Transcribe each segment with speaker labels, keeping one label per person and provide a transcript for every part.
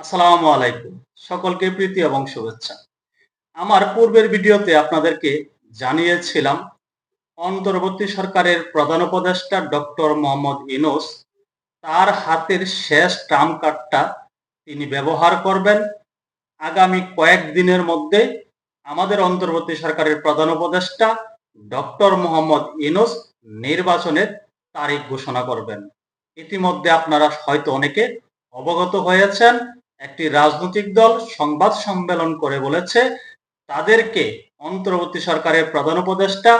Speaker 1: আসসালামু আলাইকুম। সকলকে প্রীতি এবং শুভেচ্ছা। আমার পূর্বের ভিডিওতে আপনাদেরকে জানিয়েছিলাম, অন্তর্বর্তী সরকারের প্রধান উপদেষ্টা ডক্টর মোহাম্মদ ইনোস তার হাতের শেষ ট্রাম কার্ডটা তিনি ব্যবহার করবেন। আগামী কয়েকদিনের মধ্যে আমাদের অন্তর্বর্তী সরকারের প্রধান উপদেষ্টা ডক্টর মোহাম্মদ ইনোস নির্বাচনের তারিখ ঘোষণা করবেন। ইতিমধ্যে আপনারা হয়তো অনেকে অবগত হয়েছেন একটি রাজনৈতিক দল সংবাদ সম্মেলন করে বলেছে, তাদেরকে অন্তর্বর্তী সরকারের প্রধান উপদেষ্টা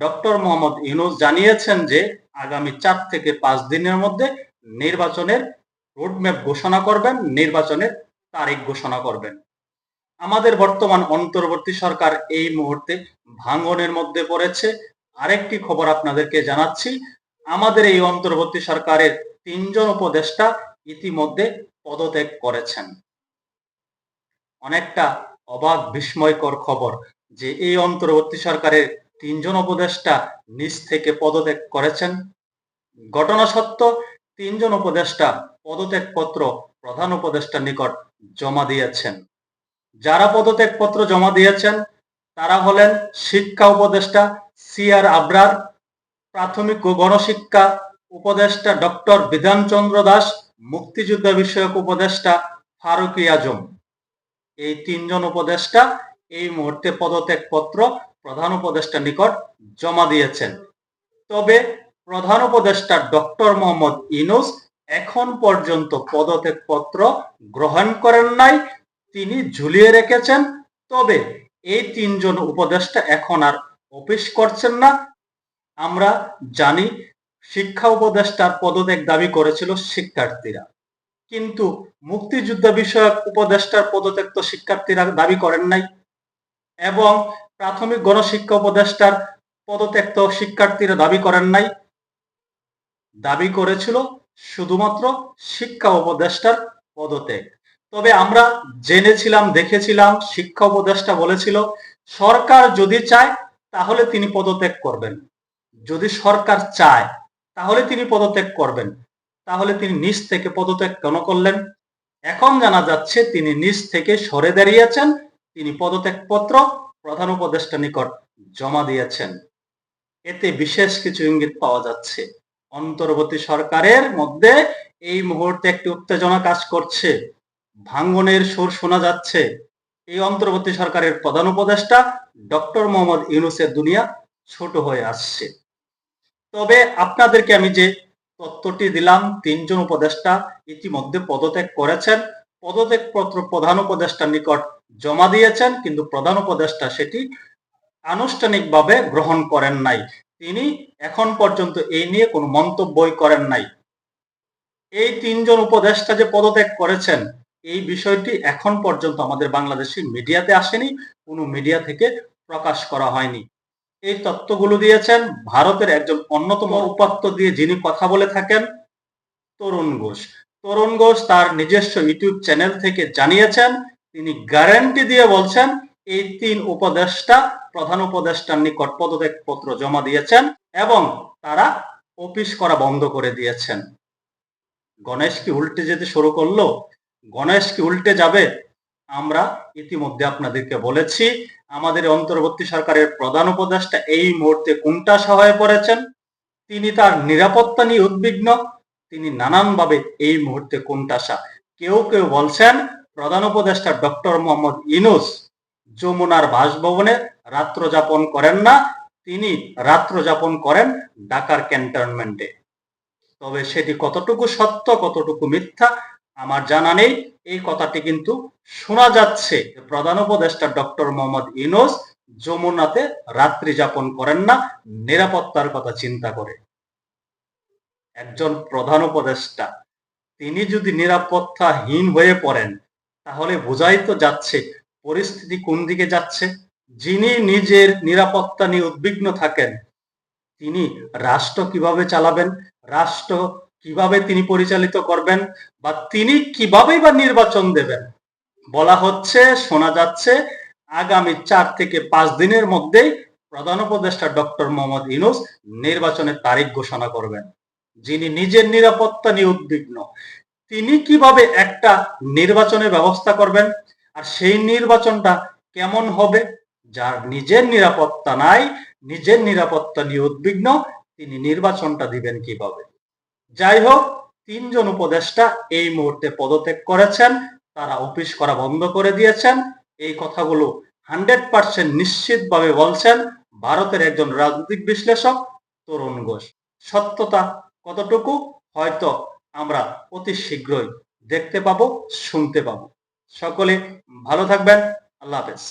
Speaker 1: ডক্টর মোহাম্মদ ইউনুস জানিয়েছেন যে, আগামী চার থেকে পাঁচ দিনের মধ্যে নির্বাচনের রোডম্যাপ ঘোষণা করবেন, নির্বাচনের তারিখ ঘোষণা করবেন। আমাদের বর্তমান অন্তর্বর্তী সরকার এই মুহূর্তে ভাঙনের মধ্যে পড়েছে। আরেকটি খবর আপনাদেরকে জানাচ্ছি, আমাদের এই অন্তর্বর্তী সরকারের তিনজন উপদেষ্টা ইতিমধ্যে পদত্যাগ করেছেন। অনেকটা অবাক বিস্ময়কর খবর যে এই অন্তর্বর্তী সরকারের তিনজন উপদেষ্টা নিজ থেকে পদত্যাগ করেছেন। ঘটনা সত্য, তিনজন উপদেষ্টা পদত্যাগ পত্র প্রধান উপদেষ্টার নিকট জমা দিয়েছেন। যারা পদত্যাগ পত্র জমা দিয়েছেন, তারা হলেন শিক্ষা উপদেষ্টা সিআর আবরার, প্রাথমিক ও গণশিক্ষা উপদেষ্টা ডক্টর বিধানচন্দ্র দাস মুক্তিযুদ্ধ বিষয়ক উপদেষ্টা ফারুক আজম। এই তিনজন উপদেষ্টা এই মুহূর্তে পদত্যাগ পত্র প্রধান উপদেষ্টা নিকট জমা দিয়েছেন। তবে প্রধান উপদেষ্টা ডক্টর মোহাম্মদ ইনুস এখন পর্যন্ত পদত্যাগ পত্র গ্রহণ করেন নাই, তিনি ঝুলিয়ে রেখেছেন। তবে এই তিনজন উপদেষ্টা এখন আর অফিস করছেন না। আমরা জানি শিক্ষা উপদেষ্টার পদত্যাগ দাবি করেছিল শিক্ষার্থীরা। কিন্তু মুক্তিযুদ্ধ বিষয়ক উপদেষ্টার পদত্যাগ তো শিক্ষার্থীরা দাবি করেন নাই। এবং প্রাথমিক গণশিক্ষা উপদেষ্টার পদত্যাগ তো শিক্ষার্থীরা দাবি করেন নাই। দাবি করেছিল শুধুমাত্র শিক্ষা উপদেষ্টার পদত্যাগ। তবে আমরা জেনেছিলাম, দেখেছিলাম, শিক্ষা উপদেষ্টা বলেছিল, সরকার যদি চায় তাহলে তিনি পদত্যাগ করবেন। যদি সরকার চায় তাহলে তিনি পদত্যাগ করবেন। তাহলে তিনি নিজ থেকে পদত্যাগ কেন করলেন? এখন জানা যাচ্ছে তিনি নিজ থেকে সরে দাঁড়িয়েছেন। তিনি পদত্যাগ পত্র প্রধান উপদেষ্টা নিকট জমা দিয়েছেন। এতে বিশেষ কিছু ইঙ্গিত পাওয়া যাচ্ছে। অন্তর্বর্তী সরকারের মধ্যে এই মুহূর্তে একটি উত্তেজনা কাজ করছে। ভাঙ্গনের সুর শোনা যাচ্ছে। এই অন্তর্বর্তী সরকারের প্রধান উপদেষ্টা ডক্টর মোহাম্মদ ইউনুসের দুনিয়া ছোট হয়ে আসছে। তবে আপনাদেরকে আমি যে তথ্যটি দিলাম, তিনজন উপদেষ্টা ইতিমধ্যে পদত্যাগ করেছেন। পদত্যাগ পত্র প্রধান উপদেষ্টার নিকট জমা দিয়েছেন, কিন্তু প্রধান উপদেষ্টা সেটি আনুষ্ঠানিকভাবে গ্রহণ করেন নাই। তিনি এখন পর্যন্ত এই নিয়ে কোনো মন্তব্যই করেন নাই। এই তিনজন উপদেষ্টা যে পদত্যাগ করেছেন, এই বিষয়টি এখন পর্যন্ত আমাদের বাংলাদেশি মিডিয়াতে আসেনি, কোনো মিডিয়া থেকে প্রকাশ করা হয়নি। এই তত্ত্বগুলো দিয়েছেন। ভারতের একজন অন্যতম উপাত্ত দিয়ে যিনি কথা বলে থাকেন, তরুণ ঘোষ। তরুণ ঘোষ তার নিজস্ব ইউটিউব চ্যানেল থেকে জানিয়েছেন, তিনি গ্যারান্টি দিয়ে বলছেন, এই তিন উপদেষ্টা, প্রধান উপদেষ্টার নিকট পদত্যাগ পত্র জমা দিয়েছেন এবং তারা অফিস করা বন্ধ করে দিয়েছেন। গণেশ কি উল্টে যেতে শুরু করল? গণেশ কি উল্টে যাবে? আমরা ইতিমধ্যে আপনাদেরকে বলেছি আমাদের অন্তর্বর্তী সরকারের প্রধান উপদেষ্টা এই মুহূর্তে কোনটা সহায় পড়েছেন তিনি তার নিরাপত্তা নিয়ে উদ্বিগ্ন। তিনি নানানভাবে এই মুহূর্তে কোনটাসা কেউ কেউ বলছেন, প্রধান উপদেষ্টা ডক্টর মোহাম্মদ ইনুস যমুনার বাসভবনে রাত্র যাপন করেন না, তিনি রাত্র যাপন করেন ঢাকার ক্যান্টনমেন্টে। তবে সেটি কতটুকু সত্য, কতটুকু মিথ্যা আমার জানা নেই। এই কথাটি কিন্তু শোনা যাচ্ছে। প্রধান উপদেষ্টা ডক্টর মোহাম্মদ ইনোস যমুনাতে রাত্রি যাপন করেন না, নিরাপত্তার কথা চিন্তা করে। একজন প্রধান উপদেষ্টা, তিনি যদি নিরাপত্তাহীন হয়ে পড়েন, তাহলে বোঝাই তো যাচ্ছে পরিস্থিতি কোন দিকে যাচ্ছে। যিনি নিজের নিরাপত্তা নিয়ে উদ্বিগ্ন থাকেন, তিনি রাষ্ট্র কীভাবে চালাবেন? রাষ্ট্র কীভাবে তিনি পরিচালিত করবেন বা তিনি কীভাবে বা নির্বাচন দেবেন? বলা হচ্ছে, শোনা যাচ্ছে, আগামী চার থেকে পাঁচ দিনের মধ্যেই প্রধান উপদেষ্টা ডক্টর মোহাম্মদ ইনুস নির্বাচনের তারিখ ঘোষণা করবেন। যিনি নিজের নিরাপত্তা নিয়ে উদ্বিগ্ন, তিনি কীভাবে একটা নির্বাচনের ব্যবস্থা করবেন আর সেই নির্বাচনটা কেমন হবে? যার নিজের নিরাপত্তা নাই, নিজের নিরাপত্তা নিয়ে উদ্বিগ্ন, তিনি নির্বাচনটা দিবেন কীভাবে? যাই হোক তিনজন উপদেষ্টা এই মুহূর্তে পদত্যাগ করেছেন, তারা অফিস করা বন্ধ করে দিয়েছেন। এই কথাগুলো হান্ড্রেড পার্সেন্ট নিশ্চিতভাবে বলছেন ভারতের একজন রাজনৈতিক বিশ্লেষক তরুণ ঘোষ। সত্যতা কতটুকু, হয়তো আমরা অতি শীঘ্রই দেখতে পাবো, শুনতে পাবো। সকলে ভালো থাকবেন, আল্লাহ হাফেজ।